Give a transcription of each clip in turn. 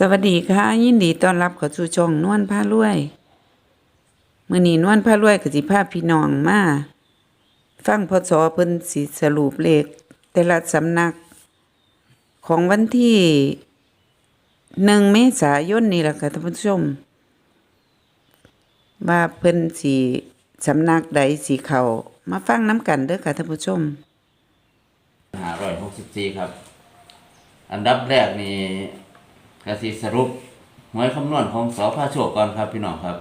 สวัสดีค่ะ ยินดีต้อนรับเข้าสู่ช่องนวลผ้ารวยมื้อนี้นวลผ้ารวยก็สิพาพี่น้องมาฟังพศเพิ่นสิสรุปเลขแต่ละสำนัก ของวันที่หนึ่งเมษายนนี่แหละค่ะท่านผู้ชม ว่าเพิ่นสิสำนักใดสิเขามาฟังน้ำกันเด้อค่ะท่านผู้ชมหาร้อยหกสิบสี่ครับ อันดับแรกนี่ กสิสรุปหวยคำนวณของสอพาโชคก่อนครับพี่น้องครับ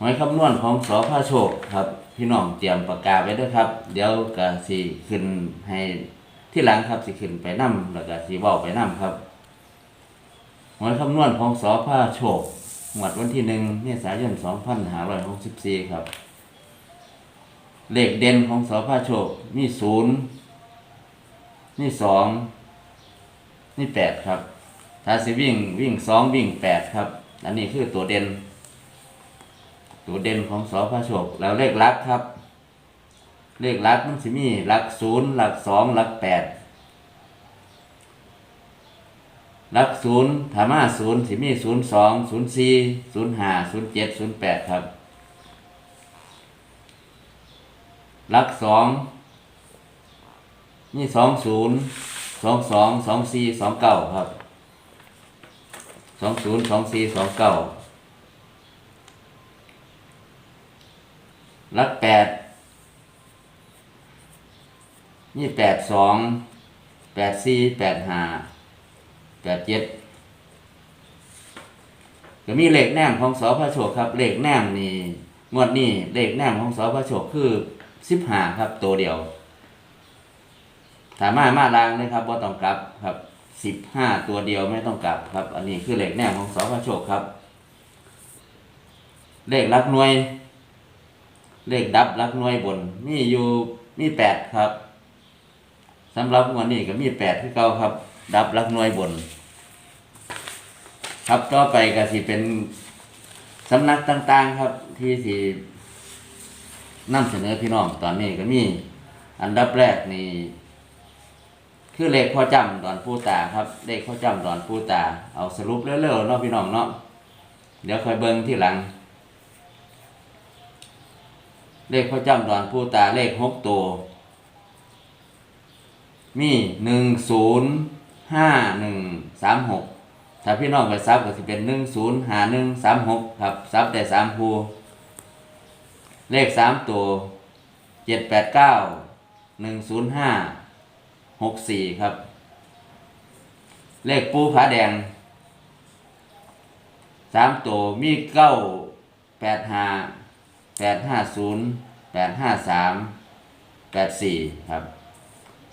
หวยคำนวณของสอพาโชคครับ พี่น้องเตรียมปากกาไว้ด้วยครับ เดี๋ยวกสิขึ้นให้ที่หลังครับสิขึ้นไปนํแล้วก็สิเว้าไปนํครับหวยคำนวณของสอพาโชคงวดวันที่หนึ่งเมษายนสองพันห้าร้อยหกสิบสี่ครับ เลขเด่นของสอพาโชคมีศูนย์นี่สองนี่แปดครับ ถ้าสิวิ่งวิ่งสองวิ่งแปดครับ อันนี้คือตัวเด่น ตัวเด่นของสอพระโชค แล้วเลขลักครับ เลขลักมันสิมีหลักศูนย์หลักสองหลักแปดหลักศูนย์ถามาศูนย์สิมีศูนย์สองศูนย์สี่ศูนย์ห้าศูนย์เจ็ดศูนย์แปดครับหลักสองนี่สองศูนย์สองสองสองสี่สองเก้าครับ สองศูนย์สองสี่สองเก้าลักแปดนี่แปดสองแปดสี่แปดห้าแปดเจ็ดก็มีเลขแนมของสอพระโชคครับ เลขแนมนี่งวดนี้เลขแนมของสอพระโชคคือสิบห้าครับ ตัวเดียวสามารถมาล้างเลยครับว่าต้องกลับครับ สิบห้าตัวเดียวไม่ต้องกลับครับ อันนี้คือเลขแนมของสพระโชคครับ เลขรักหน่วย เลขดับรักหน่วยบนมีอยู่มีแปดครับสำหรับวันนี้ก็มีแปดที่เก่าครับ ดับรักหน่วยบน ครับต่อไปก็สิเป็นสำนักต่าง ๆ ครับที่สินำเสนอพี่น้องตอนนี้ก็มี อันดับแรกนี่ คือเลขพ่อจำดอนผู้ตาครับ เลขพ่อจำดอนผู้ตา เอาสรุปเร็วๆเนาะพี่น้องเนาะ เดี๋ยวค่อยเบิ่งที่หลัง เลขพ่อจำดอนผู้ตาเลขหกตัว มีหนึ่งศูนย์ห้าหนึ่งสามหกถ้าพี่น้องไปซับก็จะเป็นหนึ่งศูนย์ห้าหนึ่งสามหกครับซับได้สามภูเลขสามตัวเจ็ดแปดเก้าหนึ่งศูนย์ห้า หกสี่ครับ เลขปูผาแดงสามตัวมีเก้าแปดห้าแปดห้าศูนย์แปดห้าสามแปดสี่ครับ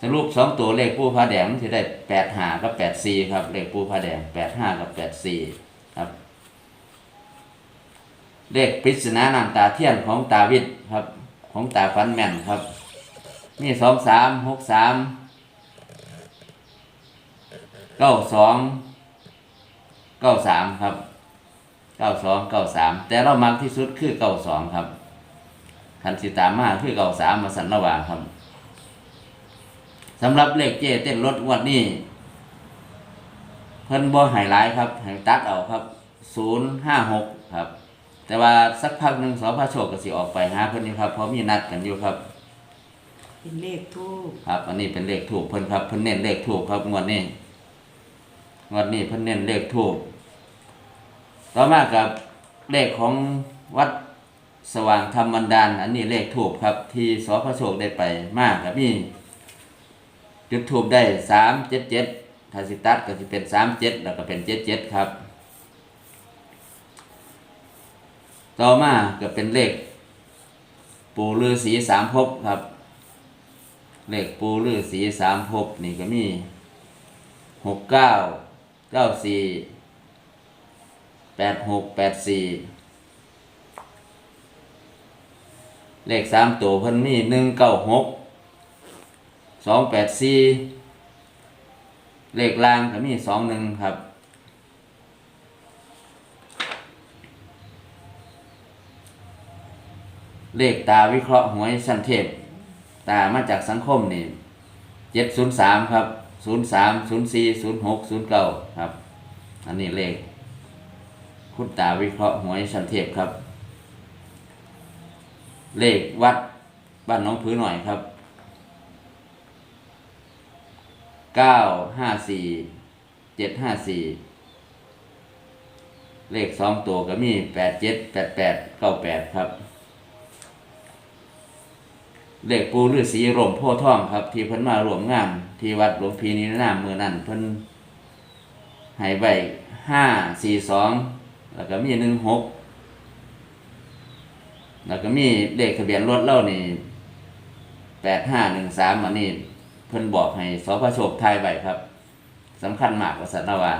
สรุปสองตัวเลขปูผาแดงจะได้แปดห้ากับแปดสี่ครับ เลขปูผาแดงแปดห้ากับแปดสี่ครับ เลขปริศนาน้ำตาเทียนของตาวิทย์ครับ ของตาฟันแม่นครับ มีสองสามหกสาม เก้าสองเก้าสามครับเก้าสองเก้าสามแต่เรามักที่สุดคือเก้าสองครับคันสิตามมาคือเก้าสามมาสันระหว่างครับสำหรับเลขเจเต้นรถงวดนี้เพิ่นบ่ใหายหลายครับใหายตัดเอาครับศูนย์ห้าหกครับ แต่ว่าสักพักหนึ่งสพระโชคก็สิออกไปหาเพิ่นนี่ครับเพราะมีนัดกันอยู่ครับเป็นเลขทูปครับ อันนี้เป็นเลขถูกเพิ่นครับเพิ่นเน้นเลขถูกครับงวดนี้ งวดนี้เพิ่นเน้นเลขถูกต่อมากับเลขของวัดสว่างธรรมบันดาล อันนี้เลขถูกครับ ที่สพระโชคได้ไปมากครับนี่จุดถูกได้สามเจ็ดเจ็ดถ้าสิตัดก็จะเป็นสามเจ็ดแล้วก็เป็นเจ็ดเจ็ดครับ ต่อมาก็เป็นเลข ปู่ฤาษีสามภพครับ เลขปูลือสีสามภพนี่ก็มีหกเก้า เก้าสี่แปดหกแปดสี่เลขสามตัวเพิ่นมีหนึ่งเก้าหกสองแปดสี่เลขล่างก็มีสองหนึ่งครับ เลขตาวิเคราะห์หวยสันเทพตามาจากสังคมนี่เจ็ดศูนย์สามครับ ศูนย์สามศูนย์สี่ศูนย์หกศูนย์เก้าครับ อันนี้เลข คุณตาวิเคราะห์หวยชันเทพครับ เลขวัดบ้านน้องผือหน่อยครับเก้าห้าสี่เจ็ดห้าสี่เลขสองตัวก็มีแปดเจ็ดแปดแปดเก้าแปดครับ เลขปูฤาษีร่มโพธิ์ทองครับ ที่เพิ่นมารวมงานที่วัดหลวงพีนิรนามมือนั่นเพิ่นให้ใบห้าสี่สองแล้วก็มีหนึ่งหกแล้วก็มีเลขทะเบียนรถเล่านี่แปดห้าหนึ่งสามอันนี้เพิ่นบอกให้สพโชคทายใบครับสำคัญมากกว่าสัตนาวา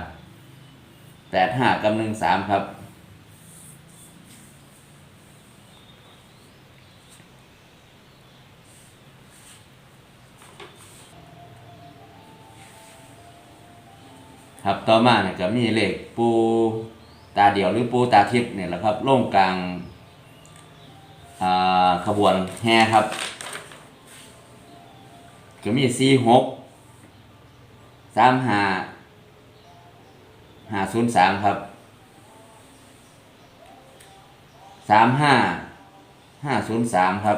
แปดห้ากับหนึ่งสามครับ ครับต่อมาเนี่ยก็มีเหลขปูตาเดียวหรือปูตาทิพย์เนี่ยแหละครับล่งกลางขบวนแห่ครับ ก็มีสี่หกสามห้าห้าศูนย์สามครับสามห้าห้าศูนย์สามครับ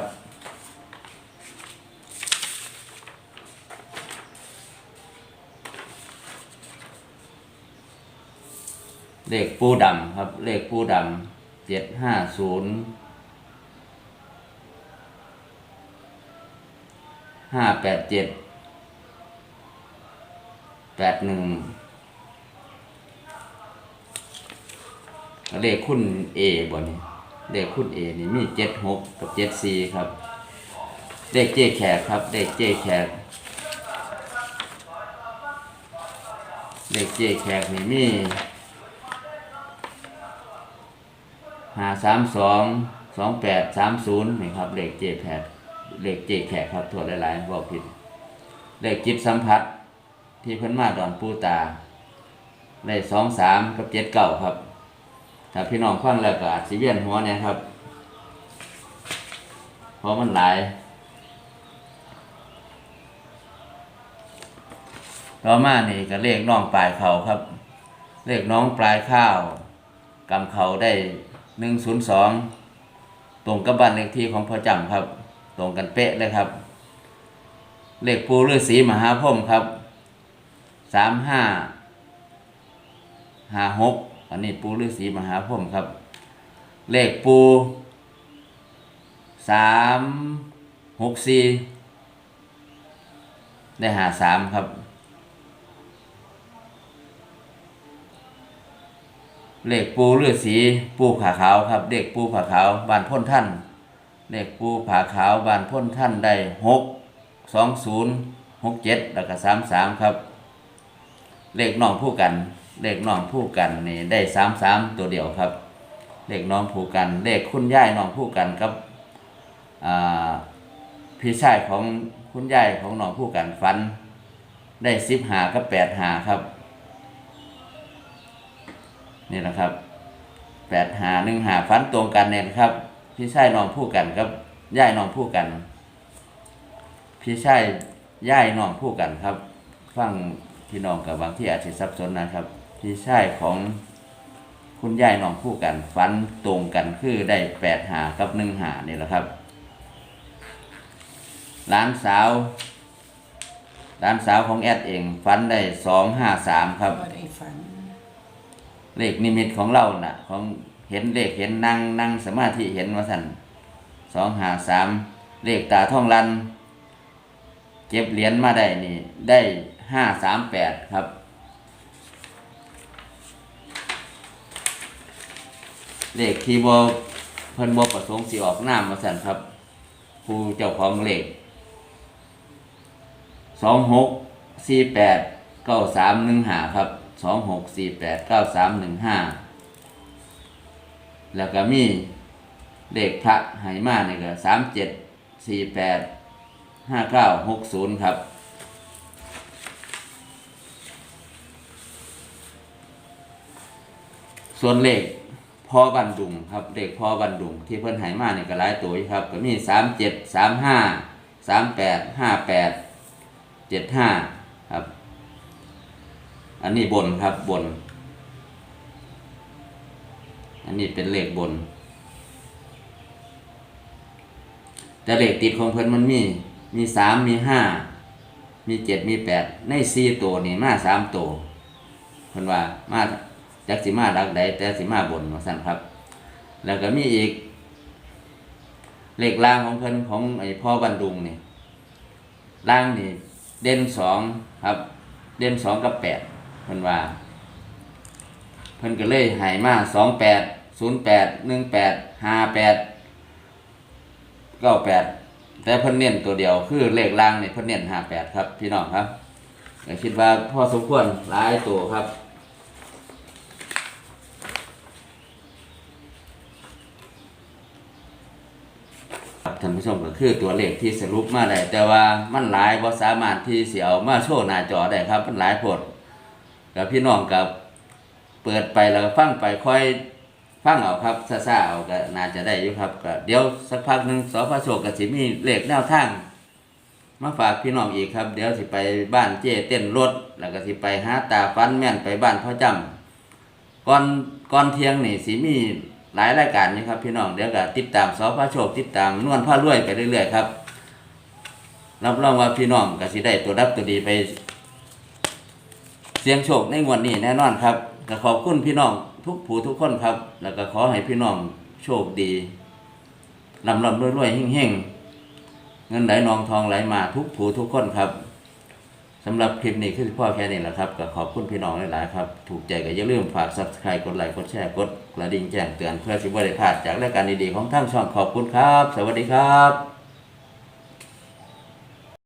เลขปูดำครับ เลขปูดำเจ็ดห้าศูนย์ห้าแปดเจ็ดแปดหนึ่งเลขคุณเอบนนี้เลขคุณเอนี่มีเจ็ดหกกับเจ็ดสี่ครับ เลขเจ๊แขกครับ เลขเจ๊แขกเลขเจ๊แขกนี่มี หาสามสองสองแปดสามศูนย์นี่ครับเลขเจแพดเลขเจแขกครับถั่วหลายๆบอกผิดเลขจิตสัมผัสที่เพิ่นมาดอนปูตาเลขสองสามกับเจ็ดเก้าครับถ้าพี่น้องฟังแล้วก็อาจสิเวียนหัวเนี่ยครับ เพราะมันหลาย ต่อมานี่ก็เลขน้องปลายเขาครับ เลขน้องปลายข้าวกำเขาได้ หนึ่งศูนย์สองตรงกับบ้านเลขที่ของพ่อจำครับ ตรงกันเป๊ะเลยครับ เลขปูฤาษีมหาพรหมครับสามห้าห้าหกอันนี้ปูฤาษีมหาพรหมครับ เลขปูสามหกสี่ได้หาสามครับ เลขปูฤาษีปูผาขาวครับเลขปูผาขาวบานพ้นท่านเลขปูผาขาวบานพ้นท่านได้หกสองศูนย์หกเจ็ดแล้วก็สามสามครับ เลขน้องผู้กัน เลขน้องผู้กันนี่ได้สามสามตัวเดียวครับ เลขน้องผู้กัน เลขคุณย่ายน้องผู้กันครับพี่ชายของคุณย่ายของน้องผู้กันฟัน ได้สิบหากับแปดหาครับ นี่นะครับแปดหาหนึ่งหาฟันตรงกันเนี่ยนะครับ พี่ชายน้องผู้กันครับย่ายน้องผู้กัน พี่ชายย่ายน้องผู้กันครับ ฟังพี่น้องกับบางที่อาจจะสับสนนะครับ พี่ชายของคุณย่ายน้องผู้กันฟันตรงกันคือได้แปดหากับหนึ่งหานี่แหละครับหลานสาวหลานสาวของแอดเองฟันได้สองห้าสามครับได้ฝัน เลขนิมิตของเราน่ะ ของเห็นเลขเห็นนั่งนั่งสมาธิเห็นว่าสันสองหาสามเลขตาท่องรัน เก็บเหรียญมาได้นี่ ได้ห้าสามแปดครับ เลขที่บเพิ่นบประสงค์สิออกน้ำมาสันครับผู้เจ้าของเลขสองหกสี่แปดเก้าสามหนึ่งหาครับ สองหกสี่แปดเก้าสามหนึ่งห้าแล้วก็มีเลขพระไหมาเนี่ยก็สามเจ็ดสี่แปดห้าเก้าหกศูนย์ครับ ส่วนเลขพอบันดุงครับเลขพอบันดุงที่เพิ่นไหมาเนี่ยก็หลายตัวครับ ก็มีสามเจ็ดสามห้าสามแปดห้าแปดเจ็ดห้าครับ อันนี้บนครับบน อันนี้เป็นเลขบน แต่เลขติดของเพิ่นมันมี มีสามมีห้ามีเจ็ดมีแปดในสี่ตัวนี่มาสามตัวเพิ่นว่ามาจากสิมาดักใดแต่สิมาบนว่าสั่นครับ แล้วก็มีอีก เลขล่างของเพิ่นของไอ้พ่อบันดุงนี่ล่างนี่เด่นสองครับ เด่นสองกับแปด เพิ่นว่า เพิ่นก็เลยหายมาสองแปดศูนย์แปดหนึ่งแปดห้าแปดเก้าแปดแต่เพิ่นเน้นตัวเดียวคือเลขล่างนี่เพิ่นเน้นห้าแปดครับ พี่น้องครับก็คิดว่าพอสมควรหลายตัวครับท่านผู้ชมก็คือตัวเลขที่สรุปมาได้แต่ว่ามันหลายบ่สามารถที่เสิเอามาโชว์หน้าจอได้ครับ มันหลายโพ กับพี่น้องกับเปิดไปแล้วก็ฟังไปค่อยฟังเอาครับซ่าๆเอาก็น่าจะได้อยู่ครับก็เดี๋ยวสักพักหนึ่งสพโชคก็สิมีเลขแนวทางมาฝากพี่น้องอีกครับ เดี๋ยวสิไปบ้านเจ้เต้นรถ แล้วก็สิไปหาตาฟันแม่นไปบ้านพ่อจำก่อนก่อนเที่ยงนี่สิมีหลายรายการนี่ครับพี่น้องเดี๋ยวก็ติดตามสพโชคติดตามนวลผ้ารวยไปเรื่อยๆครับรับรองว่าพี่น้องก็สิได้ตัวดับตัวดีไป สียงโชคในงวดนี้แน่นอนครับก็ขอบคุณพี่น้องทุกผู้ทุกคนครับ แล้วก็ขอให้พี่น้องโชคดีลำลำรวยๆเฮ่งๆ เงินไหลนองทองไหลมาทุกผู้ทุกคนครับสำหรับคลิปนี้คือพ่อแค่นี้แหละครับก็ขอบคุณพี่น้องหลายๆครับ ถูกใจก็อย่าลืมฝาก subscribe กดไลค์กดแชร์กดกระดิ่งแจ้งเตือนเพื่อสิบริพลาดจากรายการดีๆของทั้งช่องขอบคุณครับ สวัสดีครับ